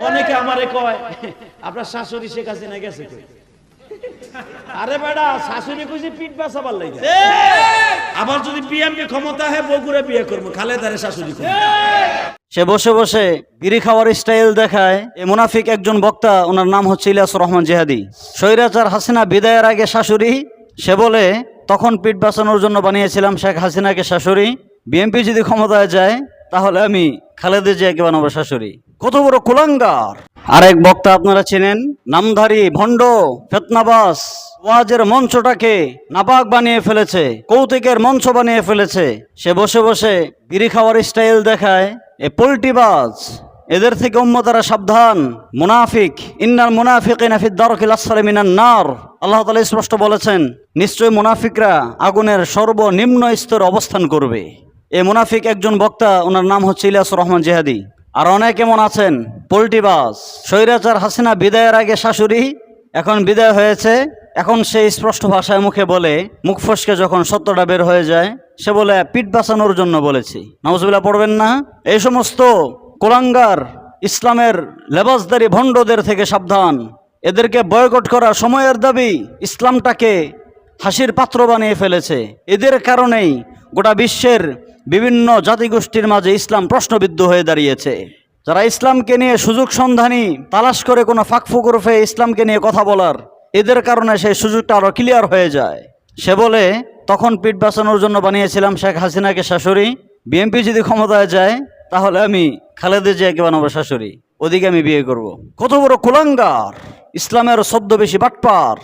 অনেকে আমারে কয় আপনার শাশুড়ি শেখ হাসিনা গেছে আরে বেড়া শাশুড়ি কইছে পিঠ বাঁচাবার লাগে আবার যদি বিএমপি ক্ষমতা হয় বগুড়া বিয়ে করব খালেদারে শাশুড়ি সে বসে বসে বিড়ি খাওয়ার স্টাইল দেখায়। এ মুনাফিক একজন বক্তা ওনার নাম হচ্ছে ইলিয়াস রহমান জেহাদি। স্বৈরাচার হাসিনা বিদায়ের আগে শাশুড়ি সে বলে তখন পিঠ বাঁচানোর জন্য বানিয়েছিলাম শেখ হাসিনাকে শাশুড়ি। বিএনপি যদি ক্ষমতায় যায় তাহলে আমি খালেদা জিয়াকে বানাবো শাশুড়ি। কত বড় কুলাঙ্গার। আরেক বক্তা আপনারা চেনেন, নামধারী, ভণ্ড, ফেতনাবাস, ওয়াজের মঞ্চটাকে নাপাক বানিয়ে ফেলেছে, কৌতুকের মঞ্চ বানিয়ে ফেলেছে। সে বসে বসে বিড়ি খাওয়ার স্টাইল দেখায়, এ পোল্টিবাজ এদের থেকে উম্মতারা সাবধান, মুনাফিক, ইন্নাল মুনাফিক নাফিদ দারকিল আসফালি মিনান নার। আল্লাহ তাআলা স্পষ্ট বলেছেন, নিশ্চয় মুনাফিকরা আগুনের সর্বনিম্ন স্তরে অবস্থান করবে। এ মুনাফিক একজন বক্তা, ওনার নাম হচ্ছে ইলিয়াস রহমান জেহাদি। আর অনেক এমন আছেন? পোল্টিবাজ স্বৈরাচার হাসিনা বিদায়ের আগে শাশুড়ি, এখন বিদায় হয়েছে। এখন সে স্পষ্ট ভাষায় মুখে বলে, মুখ ফসকে যখন সত্যটা বের হয়ে যায়, সে বলে, পিঠ বাঁচানোর জন্য বলেছি। নওয়াজবিল্লাহ পড়বেন না? এই সমস্ত কোলাঙ্গার ইসলামের লেবাসদারি ভণ্ডদের থেকে সাবধান। এদেরকে বয়কট করা সময়ের দাবি ইসলামটাকে হাসির পাত্র বানিয়ে ফেলেছে। এদের কারণেই গোটা বিশ্বের বিভিন্ন জাতিগোষ্ঠীর মাঝে ইসলাম প্রশ্নবিদ্ধ হয়ে দাঁড়িয়েছে। যারা ইসলামকে নিয়ে সুযোগ সন্ধানী, তালাশ করে কোনো ফাঁকফুকুরফে ইসলামকে নিয়ে কথা বলার, এদের কারণে সেই সুযোগটা আরও ক্লিয়ার হয়ে যায়। সে বলে, তখন পিঠ বাঁচানোর জন্য বানিয়েছিলাম শেখ হাসিনাকে শাশুড়ি। বিএনপি যদি ক্ষমতায় যায়, তাহলে আমি খালেদা জিয়াকে বানাবো শাশুড়ি। ওদিকে আমি বিয়ে করব। কত বড় কুলাঙ্গার! ইসলামের শব্দ বেশি বাটপার!